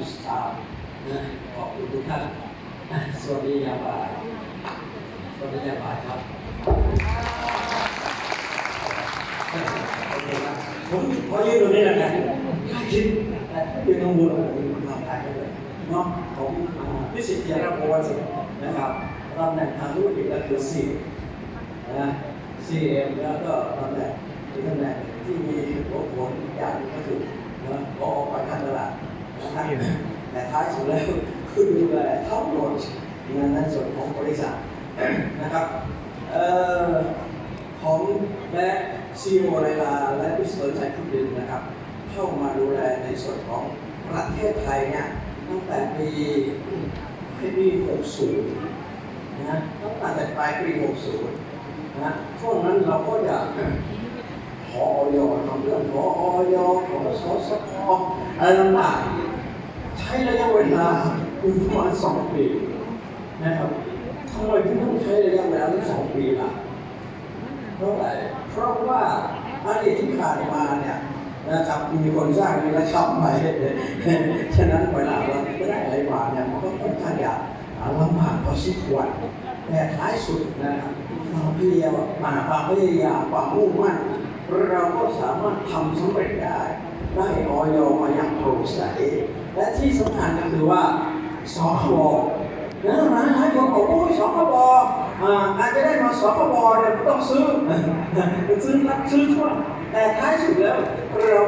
คุสตาฟนะขอบคุณทุกท่านสวัสดียาบาสวัสดียาบาครับผมขอยืนตรงนี้แล้วกันถ้าคิดยืนตรงบนผมทำได้เลยเนาะผมอ่าพิสิทธิ์เทียรพลสินะครับตำแหน่งทางธุรกิจก็คือสี่นะ CM แล้วก็ตำแหน่งที่ตำแหน่งที่มีผลผลอย่างก็คือออกไปการตลาด แต่ท้ายสุดแล้วคือดูแลทั้งหมดงานในส่วนของบริษัทนะครับของและซีโอไรลาและพิสเตอร์ชัยคุดินนะครับ เข้ามาดูแลในส่วนของประเทศไทยเนี่ยตั้งแต่ปีปี60นะตั้งแต่ปลายปี60นะช่วงนั้นเราก็อยากขอออยทำเรื่องขอออยขอสสพอะไรต่างๆ ใช้ระยะเวลาอยู่ประมาณสองปีนะครับทำไมถึงต้องใช้ระยะเวลาถึงสองปีล่ะเพราะอะไรเพราะว่าอดีตที่ผ่านมาเนี่ยนะครับมีคนสร้างมีระชับไปฉะนั้นเวลาเราไม่ได้อะไรมาเนี่ยมันก็ค่อนข้างจะลำบากพอสมควรแต่ท้ายสุดนะครับความพยายามมาความพยายามความมุ่งมั่น เราก็สามารถทำสำเร็จได้ ได้ออยมาอย่างโปร่งใส และที่สำคัญก็คือว่าสคบนะหลายหลายคนบอกโอ้ยสคบอ่าจจะได้มาสคบเนี่ยต้องซื้อซื้อรับซื้อทั่วแต่ท้ายสุดแล้วเรา